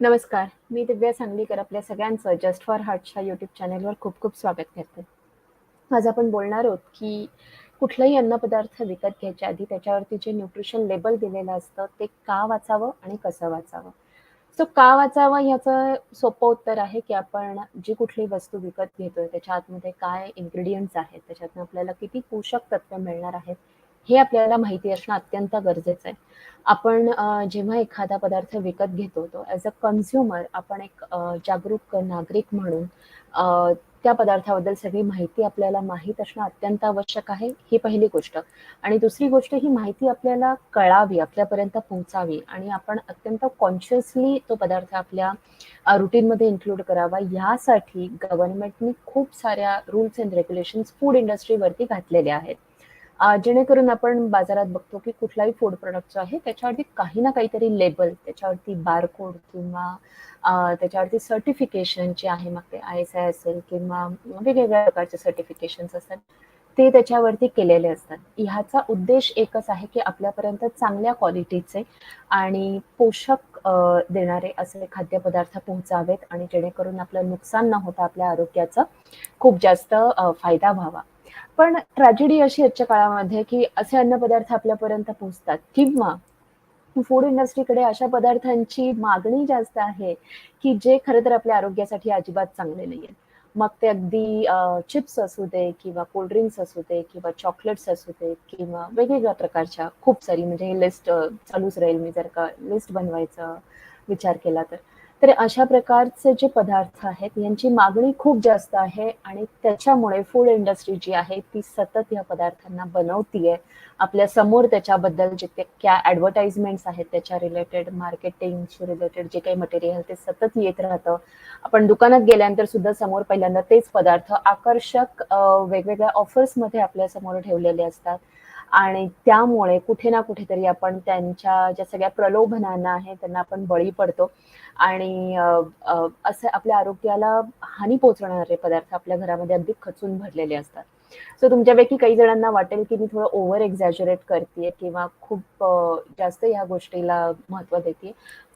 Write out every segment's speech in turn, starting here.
नमस्कार. मी दिव्या सांगलीकर आपल्या सगळ्यांचं जस्ट फॉर हार्टच्या यूट्यूब चॅनलवर खूप खूप स्वागत करते. आज आपण बोलणार आहोत, की कुठलाही अन्नपदार्थ विकत घ्यायच्या आधी त्याच्यावरती जे न्यूट्रिशन लेबल दिलेलं असतं, ते का वाचावं आणि कसं वाचावं? सो का वाचावं ह्याचं सोपं उत्तर आहे, की आपण जी कुठली वस्तू विकत घेतोय त्याच्या आतमध्ये काय इन्ग्रेडियंट्स आहेत, त्याच्यातनं आपल्याला किती पोषक तत्व मिळणार आहेत, हे आपल्याला माहिती असणं अत्यंत गरजेचं आहे. आपण जेव्हा एखादा पदार्थ विकत घेतो, तो ॲज अ कन्झ्युमर आपण एक जागरूक नागरिक म्हणून त्या पदार्थाबद्दल सगळी माहिती आपल्याला माहीत असणं अत्यंत आवश्यक आहे, ही पहिली गोष्ट. आणि दुसरी गोष्ट ही माहिती आपल्याला कळावी, आपल्यापर्यंत पोहोचावी आणि आपण अत्यंत कॉन्शियसली तो पदार्थ आपल्या रुटीनमध्ये इन्क्लूड करावा, यासाठी गव्हर्नमेंटनी खूप साऱ्या रूल्स अँड रेग्युलेशन्स फूड इंडस्ट्रीवरती घातलेले आहेत. जेणेकरून आपण बाजारात बघतो, की कुठलाही फूड प्रोडक्ट जो आहे त्याच्यावरती काही ना काहीतरी लेबल, त्याच्यावरती बारकोड किंवा त्याच्यावरती सर्टिफिकेशन जे आहे, मग ते आय-एस-आय असेल किंवा वेगवेगळ्या प्रकारचे सर्टिफिकेशन्स असतात, ते त्याच्यावरती केलेले असतात. ह्याचा उद्देश एकच आहे, की आपल्यापर्यंत चांगल्या क्वालिटीचे आणि पोषक देणारे असे खाद्यपदार्थ पोहोचावेत आणि जेणेकरून आपलं नुकसान न होता आपल्या आरोग्याचा खूप जास्त फायदा व्हावा. पण ट्रॅजेडी अशी आजच्या काळामध्ये, की असे अन्नपदार्थ आपल्यापर्यंत पोहोचतात किंवा फूड इंडस्ट्रीकडे अशा पदार्थांची मागणी जास्त आहे, की जे खरं तर आपल्या आरोग्यासाठी अजिबात चांगले नाहीये मग ते अगदी चिप्स असू दे किंवा कोल्ड ड्रिंक्स असू दे किंवा चॉकलेट्स असू दे किंवा वेगवेगळ्या प्रकारच्या खूप सारी म्हणजे लिस्ट चालूच राहील. मी जर का लिस्ट बनवायचा विचार केला तर. तर अशा प्रकारचे जे पदार्थ आहेत, यांची मागणी खूप जास्त आहे आणि त्याच्यामुळे फूड इंडस्ट्री जी आहे, ती सतत या पदार्थांना बनवतीये. आपल्यासमोर त्याच्याबद्दल जितक्या ॲडव्हर्टाइजमेंट्स आहेत, त्याच्या रिलेटेड मार्केटिंगशी रिलेटेड जे काही मटेरियल ते सतत येत राहतं. आपण दुकानात गेल्यानंतर सुद्धा समोर पहिल्यांदा तेच पदार्थ आकर्षक वेगवेगळ्या ऑफर्समध्ये आपल्यासमोर ठेवलेले असतात आणि त्यामुळे कुठे ना कुठेतरी आपण त्यांच्या ज्या सगळ्या प्रलोभनांना आहे, त्यांना आपण बळी पडतो आणि असं आपल्या आरोग्याला हानी पोहोचवणारे पदार्थ आपल्या घरामध्ये अगदी खचून भरलेले असतात. सो तुमच्यापैकी काही जणांना वाटेल, की मी थोडं ओव्हर एक्झॅजरेट करते किंवा खूप जास्त ह्या गोष्टीला महत्त्व देते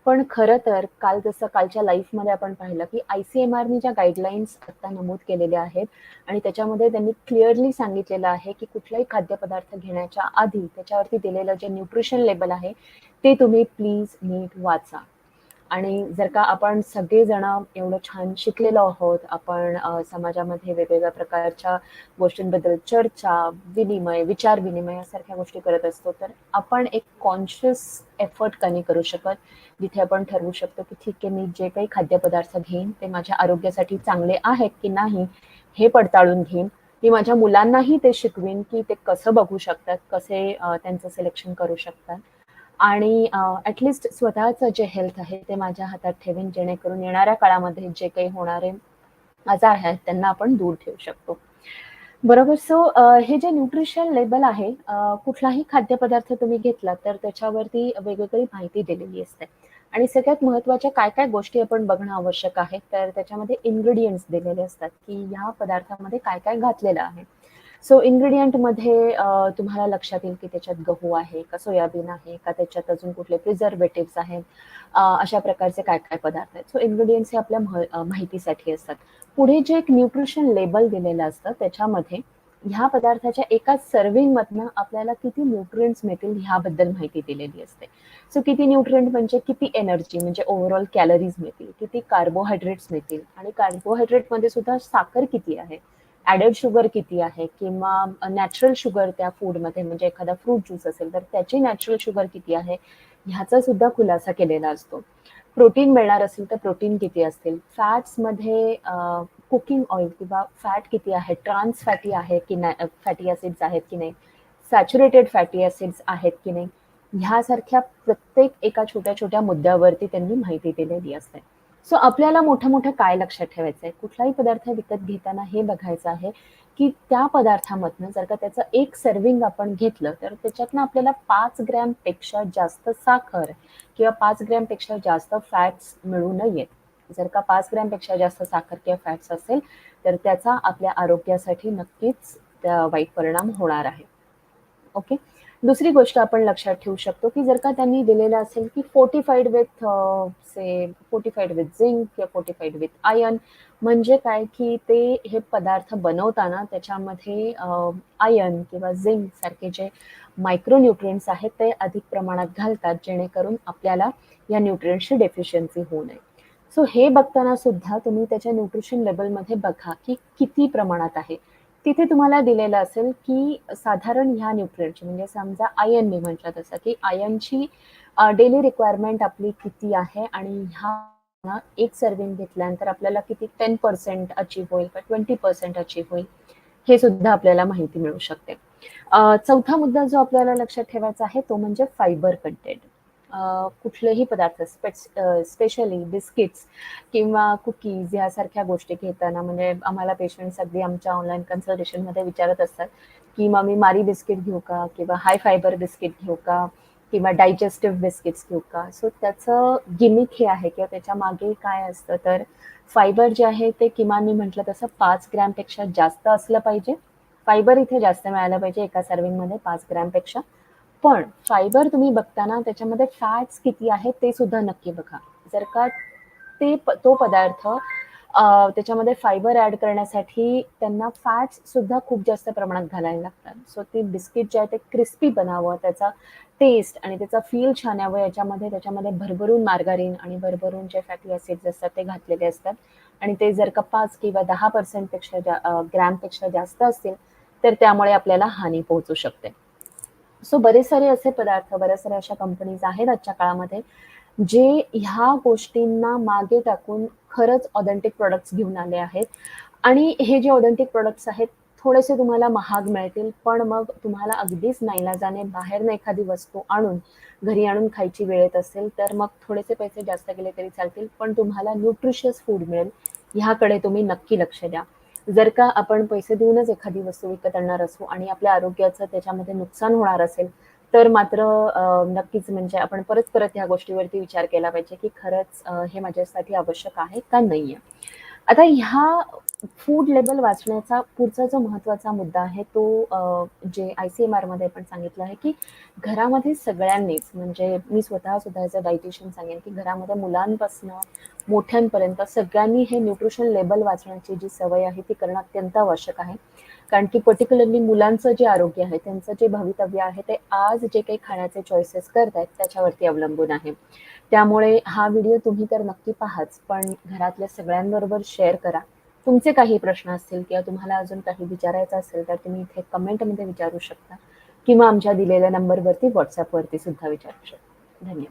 पण खरं तर काल जसं कालच्या लाईफमध्ये आपण पाहिलं, की आय-सी-एम-आरनी ज्या गाईडलाईन्स आता नमूद केलेल्या आहेत आणि त्याच्यामध्ये त्यांनी क्लिअरली सांगितलेलं आहे, की कुठलाही खाद्यपदार्थ घेण्याच्या आधी त्याच्यावरती दिलेलं जे न्यूट्रिशन लेबल आहे, ते तुम्ही प्लीज नीट वाचा. आणि जर का आपण सगळेजण एवढं छान शिकलेलो आहोत, आपण समाजामध्ये वेगवेगळ्या प्रकारच्या गोष्टींबद्दल चर्चा, विनिमय, विचार-विनिमय यासारख्या गोष्टी करत असतो, तर आपण एक कॉन्शियस एफर्ट कमी करू शकत? जिथे आपण ठरवू शकतो, की ठीक आहे, मी जे काही खाद्यपदार्थ घेईन, ते माझ्या आरोग्यासाठी चांगले आहेत की नाही, हे पडताळून घेईन. मी माझ्या मुलांनाही ते शिकवीन, की ते कसं बघू शकतात, कसे त्यांचं सिलेक्शन करू शकतात आणि ॲटलिस्ट स्वतःचं जे हेल्थ आहे, ते माझ्या हातात ठेवीन, जेणेकरून येणाऱ्या काळामध्ये जे काही होणारे आजार आहेत, त्यांना आपण दूर ठेवू शकतो. बरोबर. सो हे जे न्यूट्रिशन लेबल आहे, कुठलाही खाद्यपदार्थ तुम्ही घेतला, तर त्याच्यावरती वेगवेगळी माहिती दिलेली असते आणि सगळ्यात महत्त्वाच्या काय-काय गोष्टी आपण बघणं आवश्यक आहे, तर त्याच्यामध्ये इन्ग्रेडियंट्स दिलेले असतात, की ह्या पदार्थामध्ये काय-काय घातलेलं आहे. सो इन्ग्रेडियंटमध्ये तुम्हाला लक्षात येईल, की त्याच्यात गहू आहे, का सोयाबीन आहे, का त्याच्यात अजून कुठले प्रिझर्वेटिव्ह आहेत, अशा प्रकारचे काय-काय पदार्थ आहेत. सो इन्ग्रेडियंट्स हे आपल्या माहितीसाठी असतात. पुढे जे एक न्यूट्रिशन लेबल दिलेलं असतं, त्याच्यामध्ये ह्या पदार्थाच्या एका सर्व्हिंगमधनं आपल्याला किती न्यूट्रिएंट्स मिळतील ह्याबद्दल माहिती दिलेली असते. सो किती न्यूट्रिएंट म्हणजे किती एनर्जी म्हणजे ओव्हरऑल कॅलरीज मिळतील, किती कार्बोहायड्रेट्स मिळतील आणि कार्बोहायड्रेटमध्ये सुद्धा साखर किती आहे, ॲडेड शुगर किती आहे किंवा नॅचरल शुगर त्या फूडमध्ये म्हणजे एखादा फ्रूट ज्यूस असेल, तर त्याची नॅचरल शुगर किती आहे, ह्याचा सुद्धा खुलासा केलेला असतो. प्रोटीन मिळणार असेल, तर प्रोटीन किती असतील, फॅट्समध्ये कुकिंग ऑइल किंवा फॅट किती आहे, ट्रान्स फॅटी आहे की नाही फॅटी ॲसिड्स आहेत की नाही, सॅच्युरेटेड फॅटी ॲसिड्स आहेत की नाही, ह्यासारख्या प्रत्येक एका छोट्या-छोट्या मुद्द्यावरती त्यांनी माहिती दिलेली असते. सो आपल्याला मोठं-मोठं काय लक्षात ठेवायचं आहे? कुठलाही पदार्थ विकत घेताना हे बघायचं आहे, की त्या पदार्थामधनं जर का त्याचं एक सर्विंग आपण घेतलं, तर त्याच्यातनं आपल्याला पाच ग्रॅमपेक्षा जास्त साखर किंवा पाच ग्रॅमपेक्षा जास्त फॅट्स मिळू नयेत. जर का पाच ग्रॅमपेक्षा जास्त साखर किंवा फॅट्स असेल, तर त्याचा आपल्या आरोग्यासाठी नक्कीच त्या वाईट परिणाम होणार आहे. ओके. दुसरी गोष्ट आपण लक्षात ठेवू शकतो, की जर का त्यांनी दिलेलं असेल, की fortified with say fortified with zinc किंवा फोर्टिफाईड विथ आयन म्हणजे काय, की ते हे पदार्थ बनवताना त्याच्यामध्ये uh, आयन किंवा झिंक सारखे जे मायक्रोन्यूट्रियंट्स आहेत ते अधिक प्रमाणात घालतात, जेणेकरून आपल्याला या न्यूट्रिएंट्सची डेफिशियन्सी होऊ नये. सो हे बघताना सुद्धा तुम्ही त्याच्या न्यूट्रिशन लेवलमध्ये बघा, की किती प्रमाणात आहे. तिथे तुम्हाला दिलेलं असेल, की साधारण ह्या न्यूट्रिएंटची म्हणजे समजा आयन मी म्हटलं तसं, की आयनची डेली रिक्वायरमेंट आपली किती आहे आणि ह्या एक सर्विंग घेतल्यानंतर आपल्याला किती 10% अचीव्ह होईल का 20% अचीव्ह होईल, हे सुद्धा आपल्याला माहिती मिळू शकते. चौथा मुद्दा जो आपल्याला लक्षात ठेवायचा आहे, तो म्हणजे फायबर कंटेंट. कुठलेही पदार्थ स्पेस स्पेशली बिस्किट्स किंवा कुकीज यासारख्या गोष्टी घेताना म्हणजे आम्हाला पेशंट्स अगदी आमच्या ऑनलाईन कन्सल्टेशनमध्ये विचारत असतात, की "मग मी मारी बिस्किट घेऊ का? किंवा हाय फायबर बिस्किट घेऊ का? किंवा डायजेस्टिव्ह बिस्किट्स घेऊ का?" सो त्याचं गिमिक हे आहे किंवा त्याच्यामागे काय असतं, तर फायबर जे आहे ते किमान मी म्हटलं तसं पाच ग्रॅमपेक्षा जास्त असलं पाहिजे. फायबर इथे जास्त मिळालं पाहिजे एका सर्विंगमध्ये पाच ग्रॅमपेक्षा. पण फायबर तुम्ही बघताना त्याच्यामध्ये फॅट्स किती आहेत ते सुद्धा नक्की बघा. जर का ते तो पदार्थ त्याच्यामध्ये फायबर ॲड करण्यासाठी त्यांना फॅट्स सुद्धा खूप जास्त प्रमाणात घालायला लागतात. सो ते बिस्किट जे आहे ते क्रिस्पी बनावं, त्याचा टेस्ट आणि त्याचा फील छान यावं याच्यामध्ये त्याच्यामध्ये भरभरून मार्गारीन आणि भरभरून जे फॅटी ॲसिड्स असतात ते घातलेले असतात आणि ते जर का पाच किंवा 10% पेक्षा जा ग्रॅमपेक्षा जास्त असतील, तर त्यामुळे आपल्याला हानी पोहोचू शकते. सो बरेच सारे असे पदार्थ, बऱ्याच साऱ्या अशा कंपनीज आहेत आजच्या काळामध्ये, जे ह्या गोष्टींना मागे टाकून खरंच ऑथेंटिक प्रॉडक्ट्स घेऊन आले आहेत आणि हे जे ऑथेंटिक प्रोडक्ट्स आहेत, थोडेसे तुम्हाला महाग मिळतील, पण मग तुम्हाला अगदीच नाईलाजाने बाहेरनं एखादी वस्तू आणून, घरी आणून खायची वेळ येत असेल, तर मग थोडेसे पैसे जास्त गेले तरी चालतील, पण तुम्हाला न्यूट्रिशियस फूड मिळेल, ह्याकडे तुम्ही नक्की लक्ष द्या. जर का आपण पैसे देऊनच एखादी वस्तू विकत आणणार असू आणि आपल्या आरोग्याचं त्याच्यामध्ये नुकसान होणार असेल, तर मात्र नक्कीच म्हणजे आपण परत-परत ह्या गोष्टीवरती विचार केला पाहिजे, की खरंच हे माझ्यासाठी आवश्यक आहे का नाहीये. आता ह्या फूड लेबल वाचण्याचा पुढचा जो महत्त्वाचा मुद्दा आहे, तो जे आय-सी-एम-आरमध्ये पण सांगितलं आहे, की घरामध्ये सगळ्यांनीच म्हणजे मी स्वतः सुद्धा ॲज अ डायटिशियन सांगेन, की घरामध्ये मुलांपासून मोठ्यांपर्यंत सगळ्यांनी हे न्यूट्रिशन लेबल वाचण्याची जी सवय आहे, ती करणं अत्यंत आवश्यक आहे. कारण की पर्टिक्युलरली मुलांचं जे आरोग्य आहे, त्यांचं जे भवितव्य आहे, ते आज जे काही खाण्याचे चॉईसेस करत आहेत त्याच्यावरती अवलंबून आहे. त्यामुळे हा व्हिडिओ तुम्ही तर नक्की पहाच, पण घरातल्या सगळ्यांबरोबर शेअर करा. तुमचे काही प्रश्न असतील किंवा तुम्हाला अजून काही विचारायचं असेल, तर तुम्ही इथे कमेंटमध्ये विचारू शकता किंवा आमच्या दिलेल्या नंबरवरती व्हॉट्सअपवरती सुद्धा विचारू शकता. धन्यवाद.